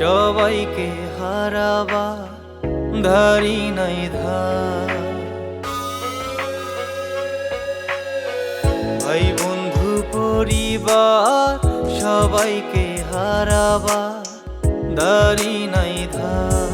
সবাইকে হারাবা, ধারি নাই ধার। ভাই বন্ধু, পরিবার, সবাইকে হারাবা দারি নাই ধার।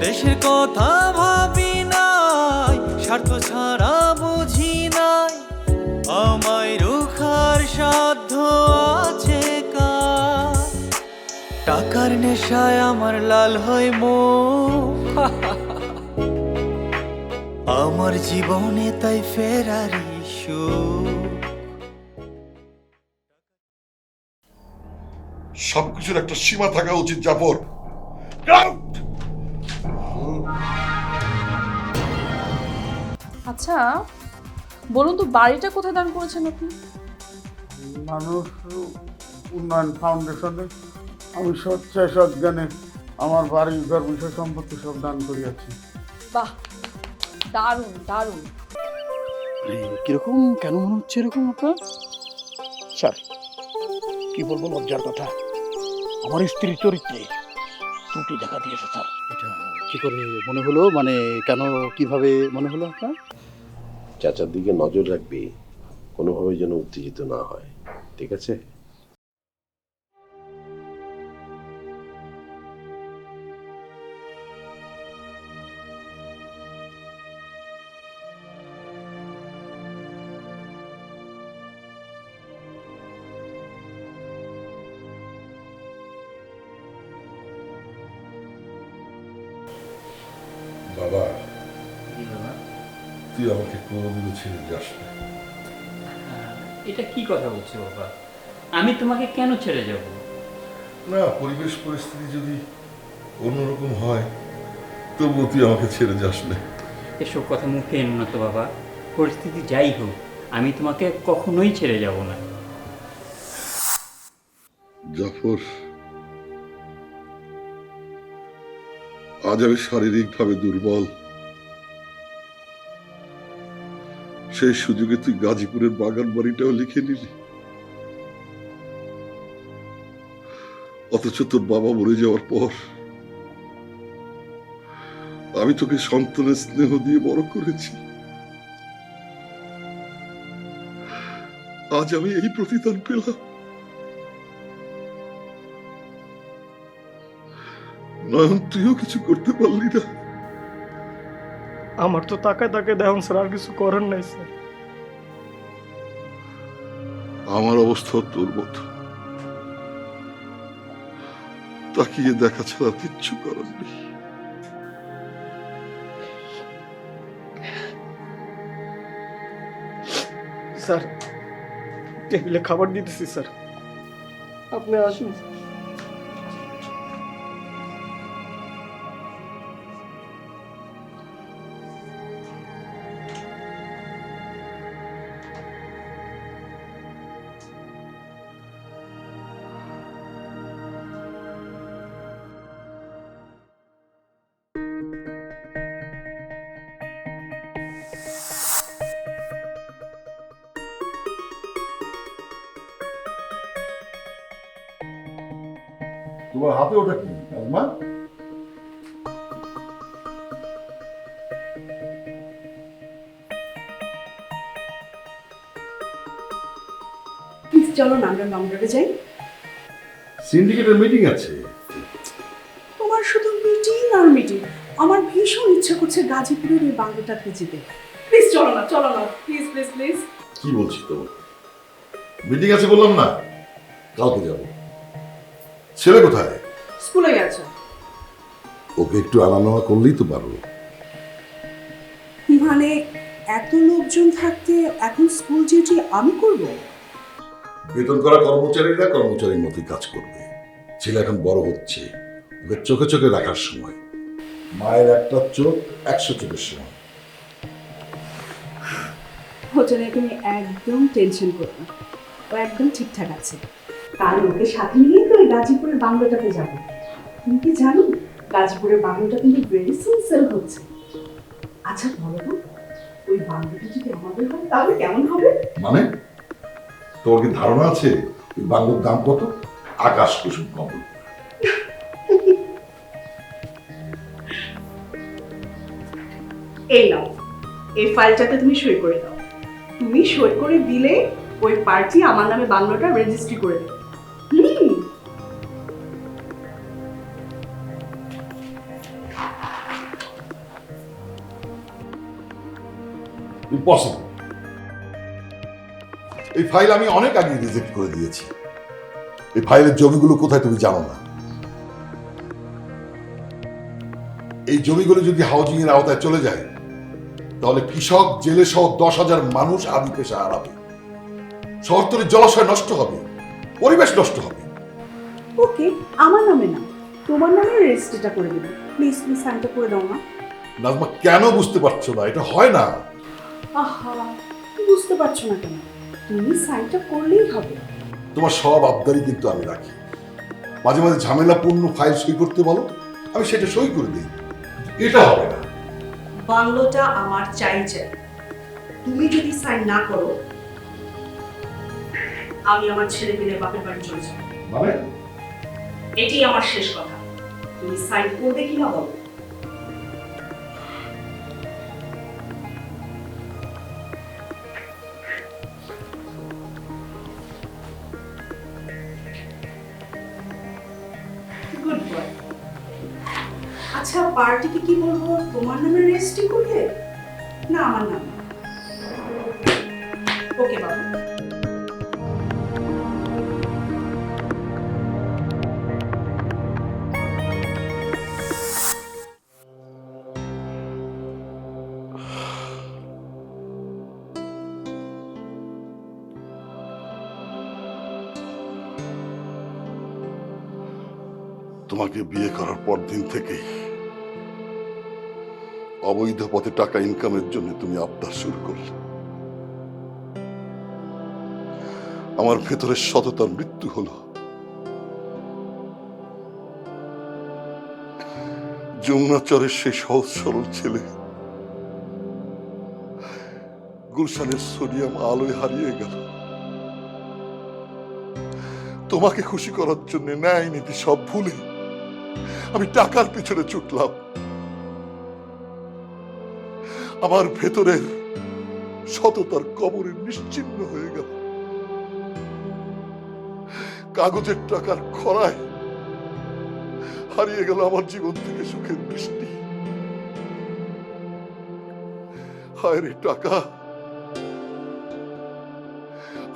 দেশের কথা ভাবি নাই, স্বার্থ ছাড়া নেশায় আমার লাল হয় মো আমার জীবনে তাই ফেরারি সবকিছুর একটা সীমা থাকা উচিত জাফর। আচ্ছা বলুন তো বাড়িটা কোথায় দান করেছেন আপনি? মানুষ উন্নয়ন ফাউন্ডেশনে। আমি স্বেচ্ছায় সজ্ঞানে আমার বাড়ি ঘর বিষয় সম্পত্তি সব দান করিয়াছি। বাহ দারুণ দারুণ। কীরকম? কেন মনে হচ্ছে এরকম আপনার? স্যার কি বলব লজ্জার কথা? আমার স্ত্রীর চরিত্রে ত্রুটি দেখা দিয়েছে স্যার। এটা কি করে মনে হলো? মানে কেন কীভাবে মনে হলো আপনার? চাচার দিকে নজর রাখবে কোনোভাবে যেন উত্তেজিত না হয় ঠিক আছে? বাবা। তুই আমাকে কোনোদিনও ছেড়ে যাস না। এটা কি কথা বলছো বাবা? আমি তোমাকে কেন ছেড়ে যাব? না পরিবেশ পরিস্থিতি যদি অন্যরকম হয় তবুও তুই আমাকে ছেড়ে যাস না। এসব কথা মুখে এনো না তো বাবা। পরিস্থিতি যাই হোক আমি তোমাকে কখনোই ছেড়ে যাব না। জাফর আজ আমি শারীরিকভাবে দুর্বল। সেই সুযোগে তুই গাজীপুরের বাগান বাড়িটাও লিখে নিলি। অথচ তোর বাবা মরে যাওয়ার পর আমি তোকে সন্তানের স্নেহ দিয়ে বড় করেছি। আজ আমি এই প্রতিদান পেলাম। নয়ন তুইও কিছু করতে পারলি না। আমার তো তাকায় তাকায় দেখুন স্যার আর কিছু করার নাই স্যার। আমার অবস্থা তোর মতো তাকিয়ে দেখা ছাড়া কিচ্ছু করার নেই। স্যার টেবিলে খাবার দিতেছি স্যার। আপনি আসুন তোমার হাতে ওটা কি আজমা চলো না আমরা লন্ডনে যাই। সিন্ডিকেটের মিটিং আছে। তোমার শুধু মিটিং আর মিটিং আমার ভীষণ ইচ্ছা করছে গাজীপুরের ওই বাংলাটাকে যেতে। প্লিজ চলো না চলো না। প্লিজ প্লিজ প্লিজ কি বলছি তো মিটিং আছে বললাম না। কালকে যাব। ছেলে কোথায়? স্কুলে গেছে। ওকে একটু আনা নেওয়া করলেই তো পারো। মানে এত লোকজন থাকতে এখন স্কুল ডিউটি আমি করব? বেতন করা কর্মচারীরা কর্মচারীর মতোই কাজ করবে। ছেলে এখন বড় হচ্ছে। ওকে চোখে চোখে রাখার সময়। মায়ের একটা চোখ একশো চোখের সময় নিয়ে তুমি একদম টেনশন করো না। ও একদম ঠিকঠাক আছে। কাল ওকে সাথে নিয়ে ওই গাজীপুরের বাংলোটাতে যাব। তুমি কি জানো গাজীপুরের বাংলোটা কিন্তু ভেরি সুন সেল হচ্ছে। আচ্ছা বলো তো ওই বাংলোটা যদি আমাদের হয় তাহলে কেমন হবে? মানে? তোমার কি ধারণা আছে ওই বাংলোর দাম কত? আকাশ কুসুম কমল। এই নাও এই ফাইলটাতে তুমি সই করে দাও। তুমি সই করে দিলে ওই পার্টি আমার নামে বাংলোটা রেজিস্ট্রি করে দেবে। ইম্পসিবল এই ফাইল আমি অনেক আগে রিজেক্ট করে দিয়েছি। এই ফাইলের জমিগুলো কোথায় তুমি জানো না? এই জমিগুলো যদি হাউজিং এর আওতায় চলে যায় তাহলে কৃষক জেলে সহ দশ হাজার মানুষ আদি পেশা হারাবে। শহরতলির জলাশয় নষ্ট হবে পরিবেশ নষ্ট হবে। ওকে আমার নামে না তোমার নামে রেজিস্ট্রিটা করে দেবে প্লিজ প্লিজ সাইনটা করে দাও না। নাজমা কেন বুঝতে পারছ না? এটা হয় না। আহা বুঝতে পারছ না কেন? তুমি সাইনটা করলেই হবে। তোমার সব আবদারি কিন্তু আমি রাখি। মাঝে মাঝে ঝামেলাপূর্ণ ফাইল সই করতে বলো আমি সেটা সই করে দিই। এটা হবে না। বাংলোটা আমার চাই চাই তুমি যদি সাইন না করো আমি আমার ছেলে পেলে বাপের বাড়ি চলে যাব। মানে? এটি আমার শেষ কথা। তুমি সাইন করবে কি না বলো? বলব, তোমার নামে রেজিস্ট্রি করবে না, আমার নাম ওকে, বাবু। তোমাকে বিয়ে করার পর দিন থেকেই অবৈধ পথে টাকা ইনকামের জন্য তুমি আবদার শুরু করলে। আমার ভেতরের সততার মৃত্যু হলো। যমুনাচরের সেই সহজ সরল ছেলে গুলশানের সোডিয়াম আলোয় হারিয়ে গেল। তোমাকে খুশি করার জন্য ন্যায় নীতি সব ভুলে আমি টাকার পিছনে ছুটলাম। আমার ভেতরের সততার কবরে নিশ্চিন্ন হয়ে গেল। কাগজের টাকার খরায় হারিয়ে গেল আমার জীবন থেকে সুখের দৃষ্টি হায় রে টাকা।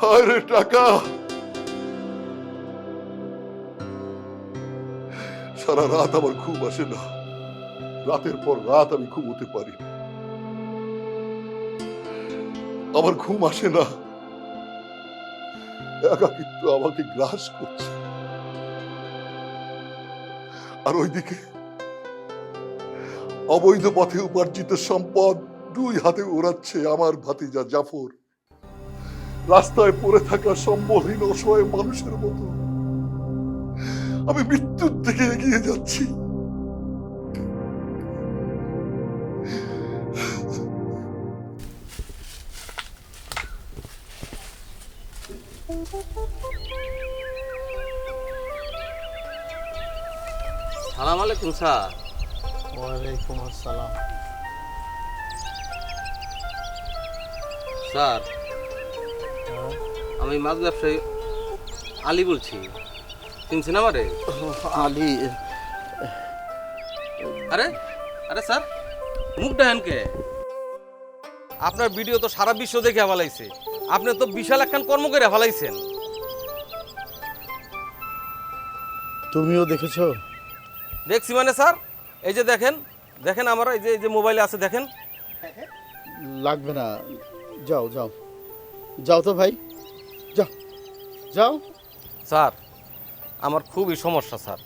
হায় রে টাকা। সারা রাত আমার ঘুম আসে না। রাতের পর রাত আমি ঘুমোতে পারি না। আমার ঘুম আসে না। একাকিত্ব আমাকে গ্রাস করছে। আর ওইদিকে অবৈধ পথে উপার্জিত সম্পদ দুই হাতে ওড়াচ্ছে আমার ভাতিজা জাফর। রাস্তায় পড়ে থাকা সম্বলহীন অসহায় মানুষের মতো। আমি মৃত্যুর দিকে এগিয়ে যাচ্ছি। সালাম আলাইকুম স্যার। ওয়ালাইকুম আসসালাম। স্যার আমি মাছ ব্যবসায়ী আলী বলছি। চিনছেন আমারে? আলী আরে আরে স্যার মুখটা হেনকে আপনার ভিডিও তো সারা বিশ্ব দেখে ফেলাইছে। আপনি তো বিশাল একখান কর্ম করে ফেলাইছেন। তুমিও দেখেছ? দেখছি মানে স্যার এই যে দেখেন দেখেন আমার এই যে এই যে মোবাইলে আছে দেখেন। লাগবে না। যাও যাও। যাও তো ভাই। যাও যাও। স্যার আমার খুবই সমস্যা স্যার।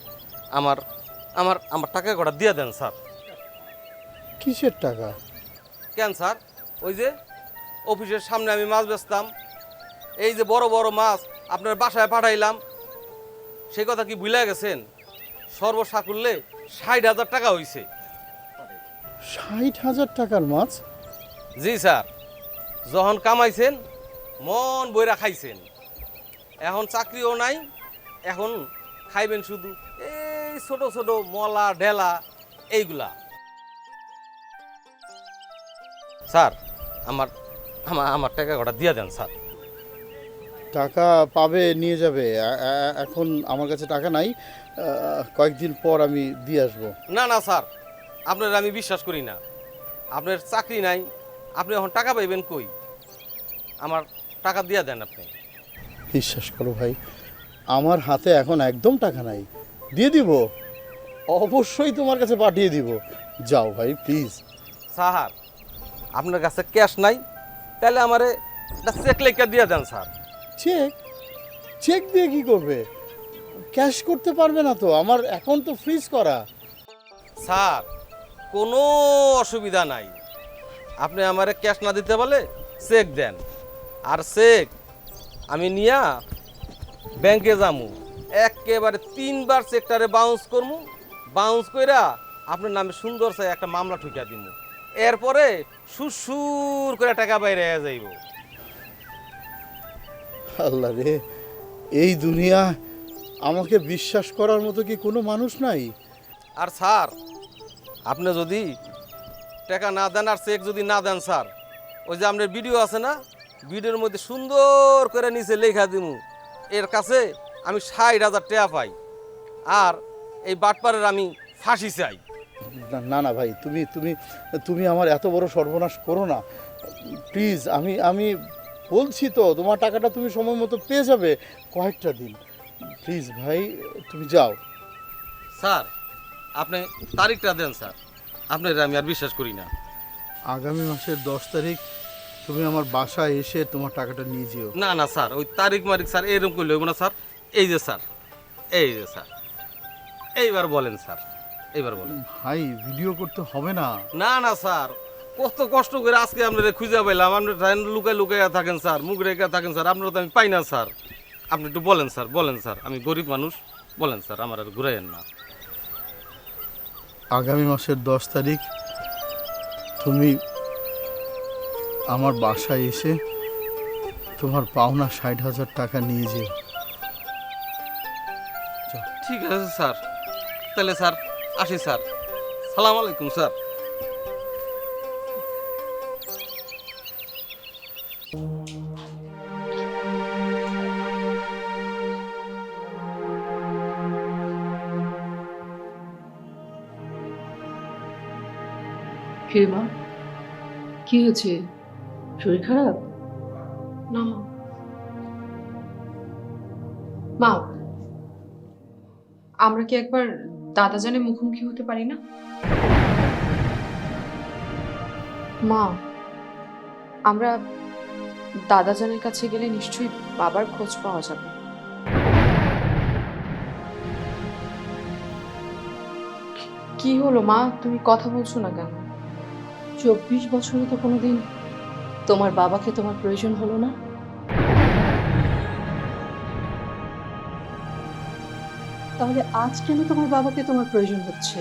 আমার আমার আমার টাকা কটা দিয়ে দেন স্যার। কিসের টাকা? কেন স্যার? ওই যে অফিসের সামনে আমি মাছ বেচতাম। এই যে বড় বড় মাছ আপনার বাসায় পাঠাইলাম। সেই কথা কি ভুলে গেছেন? সর্বসাকুল্যে ষাট হাজার টাকা হইছে। ষাট হাজার টাকার মাছ? জি স্যার। যখন কামাইছেন মন বইরা খাইছেন। এখন চাকরিও নাই এখন খাইবেন শুধু এই ছোট ছোট মলা ডেলা এইগুলা। স্যার আমার আমার আমার টাকা কটা দিয়ে দেন স্যার। টাকা পাবে নিয়ে যাবে। এখন আমার কাছে টাকা নাই। কয়েকদিন পর আমি দিয়ে আসব। না না স্যার। আপনার আমি বিশ্বাস করি না। আপনার চাকরি নাই। আপনি এখন টাকা পাইবেন কই? আমার টাকা দিয়ে দেন আপনি। বিশ্বাস করো ভাই আমার হাতে এখন একদম টাকা নাই। দিয়ে দিব? অবশ্যই তোমার কাছে পাঠিয়ে দিব। যাও ভাই প্লিজ স্যার আপনার কাছে ক্যাশ নাই। তাহলে আমারে একটা চেক লেখা দিয়ে দেন স্যার। চেক চেক দিয়ে কি করবে? ক্যাশ করতে পারবে না তো, আমার অ্যাকাউন্ট তো ফ্রিজ করা। স্যার, কোনো অসুবিধা নাই। আপনি আমারে ক্যাশ না দিতে বলে চেক দেন। আর চেক আমি নিয়া ব্যাংকে যামু। একেবারে তিনবার চেকটারে বাউন্স করমু। বাউন্স কইরা আপনার নামে সুন্দর চাই একটা মামলা ঠুকিয়া দিমু। এরপরে সুসুর করে টাকা বাইরে যাইব। আল্লাহ রে এই দুনিয়া আমাকে বিশ্বাস করার মতো কি কোনো মানুষ নাই? আর স্যার আপনি যদি টাকা না দেন আর চেক যদি না দেন স্যার ওই যে আপনার ভিডিও আছে না ভিডিওর মধ্যে সুন্দর করে নিচে লেখা দিমু এর কাছে আমি ষাট হাজার টাকা পাই আর এই বাটপারের আমি ফাঁসি চাই। না না ভাই তুমি তুমি তুমি আমার এত বড় সর্বনাশ করো না। প্লিজ আমি আমি বলছি তো তোমার টাকাটা তুমি সময় মতো পেয়ে যাবে কয়েকটা দিন। প্লিজ ভাই তুমি যাও। স্যার আপনি তারিখটা দেন স্যার। আপনার আমি আর বিশ্বাস করি না। আগামী মাসের দশ তারিখ তুমি আমার বাসায় এসে তোমার টাকাটা নিয়ে যেও। না না স্যার ওই তারিখ মারিক স্যার এরকম করলে হইব না স্যার। এই যে স্যার এই যে স্যার। এইবার বলেন স্যার এইবার বলেন। ভাই ভিডিও করতে হবে না। না না স্যার কত কষ্ট করে আজকে আপনারা খুঁজে পাইলাম। আপনি লুকায় লুকাইয়া থাকেন স্যার মুখ রেখে থাকেন স্যার আপনারা তো আমি পাই না স্যার। আপনি একটু বলেন স্যার বলেন স্যার আমি গরিব মানুষ বলেন স্যার আমার আর ঘুরাইয়েন না। আগামী মাসের দশ তারিখ তুমি আমার বাসায় এসে তোমার পাওনা ষাট হাজার টাকা নিয়ে যেও। ঠিক আছে স্যার। তাহলে স্যার আসি স্যার। সালাম আলাইকুম স্যার। কে মা? কি হয়েছে? শরীর খারাপ? না মা। মা আমরা কি একবার দাদা জানে মুখোমুখি হতে পারি না? মা আমরা দাদাজানের কাছে গেলে নিশ্চয়ই বাবার খোঁজ পাওয়া যাবে। কি হলো মা? তুমি কথা বলছো না কেন? চব্বিশ বছরে তো কোনোদিন তোমার বাবাকে তোমার প্রয়োজন হলো না? তাহলে আজ কেন তোমার বাবাকে তোমার প্রয়োজন হচ্ছে?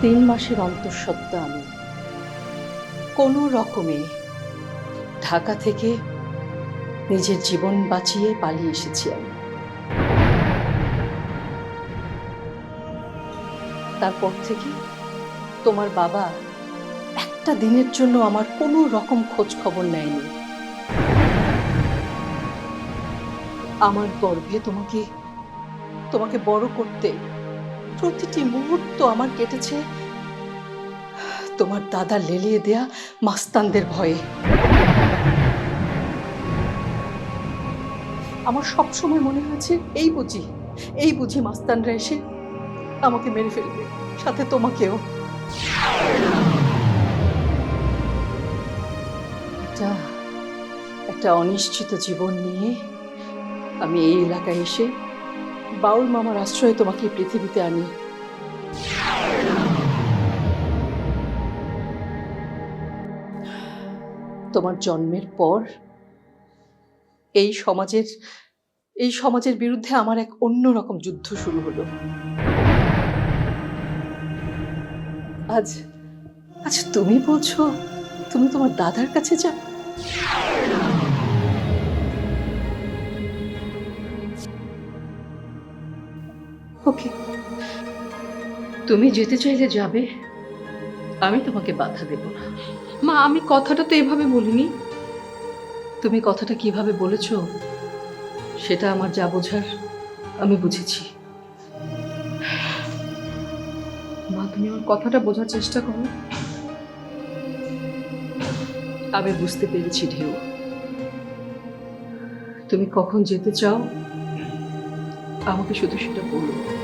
তিন মাসের অন্তঃসত্ত্বা আমি কোনো রকমে ঢাকা থেকে নিজের জীবন বাঁচিয়ে পালিয়ে এসেছি আমি। তারপর থেকে তোমার বাবা একটা দিনের জন্য আমার কোনো রকম খোঁজ খবর নেয়নি। আমার গর্ভে তোমাকে তোমাকে বড় করতে প্রতিটি মুহূর্ত আমার কেটেছে তোমার দাদা লেলিয়ে দেয়া মাস্তানদের ভয়ে। আমার সব সময় মনে হয়েছে এই বুঝি এই বুঝি মাস্তানরা এসে আমাকে মেরে ফেলবে। সাথে তোমাকেও। এটা একটা অনিশ্চিত জীবন নিয়ে আমি এই এলাকায় এসে বাউল মামার আশ্রয়ে তোমাকে পৃথিবীতে আনি। তোমার জন্মের পর এই সমাজের এই সমাজের বিরুদ্ধে আমার এক অন্যরকম যুদ্ধ শুরু হলো। আজ আচ্ছা তুমি বলছো তুমি তোমার দাদার কাছে যাও ওকে। তুমি যেতে চাইলে যাবে আমি তোমাকে বাধা দেব না। মা আমি কথাটা তো এভাবে বলিনি। তুমি কথাটা কীভাবে বলেছ সেটা আমার যা বোঝার আমি বুঝেছি। মা, তুমি আমার কথাটা বোঝার চেষ্টা করো। আমি বুঝতে পেরেছি ঢেউ। তুমি কখন যেতে চাও, আমাকে শুধু সেটা বলো।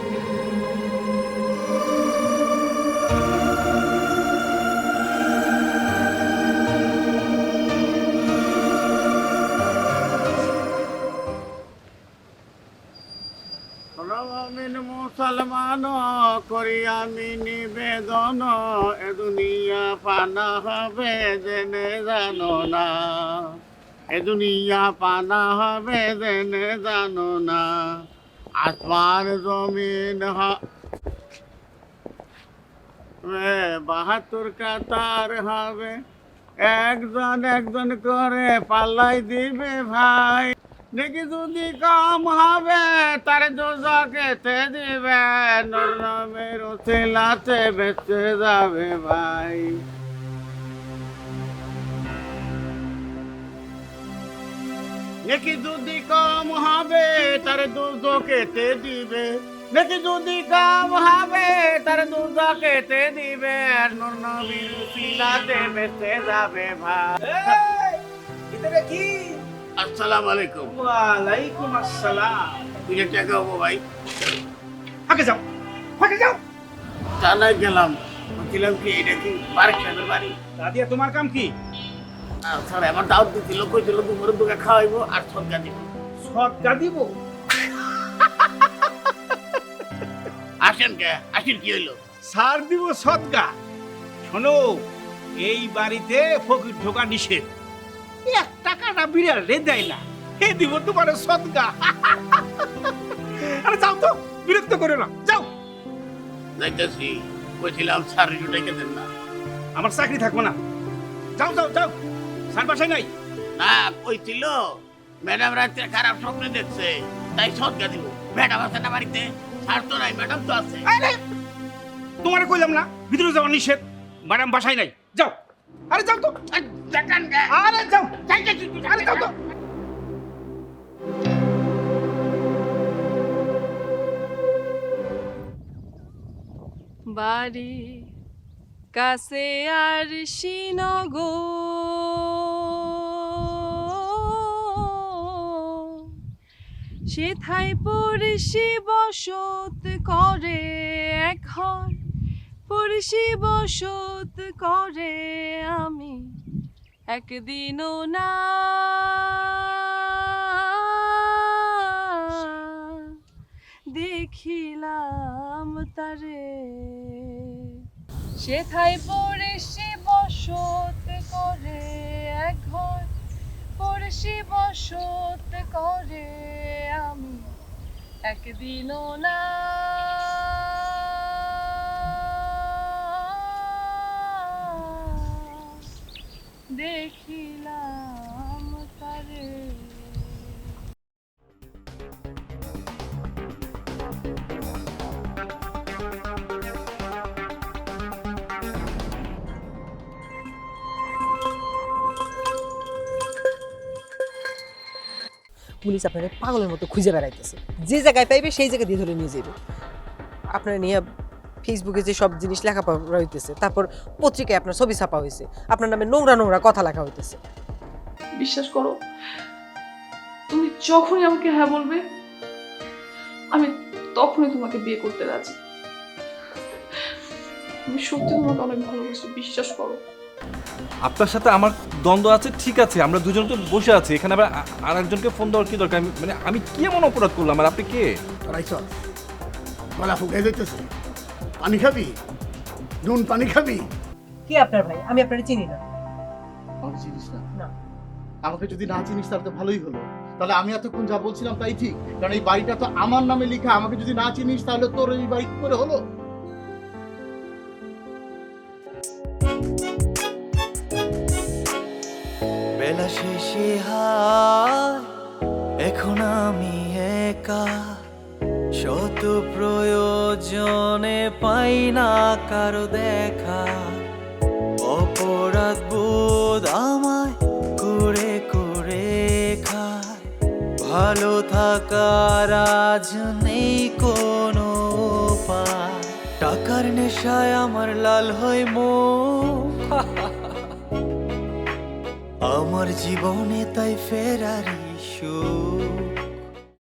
করি আমি নিবেদন, এ দুনিয়া পানা হবে জেনে জানো না। এ দুনিয়া পানা হবে জেনে জানো না। আসমান জমিন বাহাত্তর কাতার হবে। একজন একজন করে পাল্লাই দিবে ভাই। দেখি যদি কম হবে তার দুজকেতে দিবে নরমের ওসিলাতে বেঁচে যাবে ভাই দেখি যদি কম হবে তার দুজকেতে দিবে দেখি যদি কম হবে তার দুজকেতে দিবে নরমের ওসিলাতে বেঁচে যাবে ভাই কি আসসালামু আলাইকুম। ওয়ালাইকুম আসসালাম। তুই টাকা হব ভাই। ফাঁকে যাও ফাঁকে যাও। থানায় গেলাম বলছিলাম কি এটা কি বারেক সাহেবের বাড়ি? দাদিয়া তোমার কাম কি? স্যার আমার দাওয়াত দিছিল কইছিল দুপুরে দুকে খাওয়াইবো আর সরকার দিব। সদকা দিব? আসেন কে? আসেন কি হইল? সার দিব সদকা শোনো এই বাড়িতে ফকির ঢোকা নিষেধ। এক টাকাটা বিড়াল রে দেয় না। হে দিব তোমার সদকা আরে যাও তো বিরক্ত করো না যাও। যাইতেছি। কইছিলাম জুটাইকে দেন না। আমার চাকরি থাকব না। যাও যাও যাও। সার বাসায় নাই? না কইছিল ম্যাডাম রাত্রে খারাপ স্বপ্ন দেখছে তাই সদকা দিব। ম্যাডাম আছে না বাড়িতে? তো নাই ম্যাডাম তো আছে। আরে তোমার কইলাম না ভিতরে যাওয়া নিষেধ। ম্যাডাম বাসায় নাই। যাও। আরে যাও তো। আর যাও। আরে যাও তো। বাড়ি কাছে আর শ্রীনগর সেথায় পড়শি বসত করে এখন পড়শি বসত করে আমি। একদিনও না। দেখিলাম তারে। সেথায় পড়েছি বসত করে এক ঘর। পড়েছি বসত করে আমি। একদিনও না। পুলিশ আপনাকে পাগলের মতো খুঁজে বেড়াইতেছে। যে জায়গায় পাইবে সেই জায়গায় দিয়ে ধরে নিয়ে যাবে আপনার নিয়ে ফেসবুকে যে সব জিনিস লেখা হইতেছে, তারপর পত্রিকায় আপনার ছবি ছাপা হয়েছে আপনার নামে নোংরা নোংরা কথা লেখা হইতেছে। বিশ্বাস করো, তুমি যখনই আমাকে হ্যাঁ বলবে, আমি তখনই তোমাকে বিয়ে করতে রাজি। আমি সত্যি তোমাকে অনেক ভালোবাসি, বিশ্বাস করো। আপনার সাথে আমার দ্বন্দ্ব আছে ঠিক আছে আমরা দুজন তো বসে আছি এখানে আবার আর একজনকে ফোন দেওয়ার কি দরকার? আমি- মানে আমি কি এমন অপরাধ করলাম আর আপনি কে? রাইছ গলা ফুকে যাইতেছে। পানি খাবি? নুন পানি খাবি? কে আপনার ভাই? আমি আপনার চিনি না। আমাকে চিনিস না? না। আমাকে যদি না চিনিস তাহলে তো ভালোই হলো। তাহলে আমি এতক্ষণ যা বলছিলাম তাই ঠিক কারণ এই বাড়িটা তো আমার নামে লেখা। আমাকে যদি না চিনিস তাহলে তোর এই বাড়ি কি করে হলো? বেলা শেষে হায়, এখন আমি একা। শত প্রয়োজনে পাই না কারও দেখা। অপরাধ বোধ আমায় করে করে খায় ভালো থাকার আজ নেই কোনো টাকার নেশায় আমার লাল হয় মন আমার জীবনে তাই ফেরারি সুর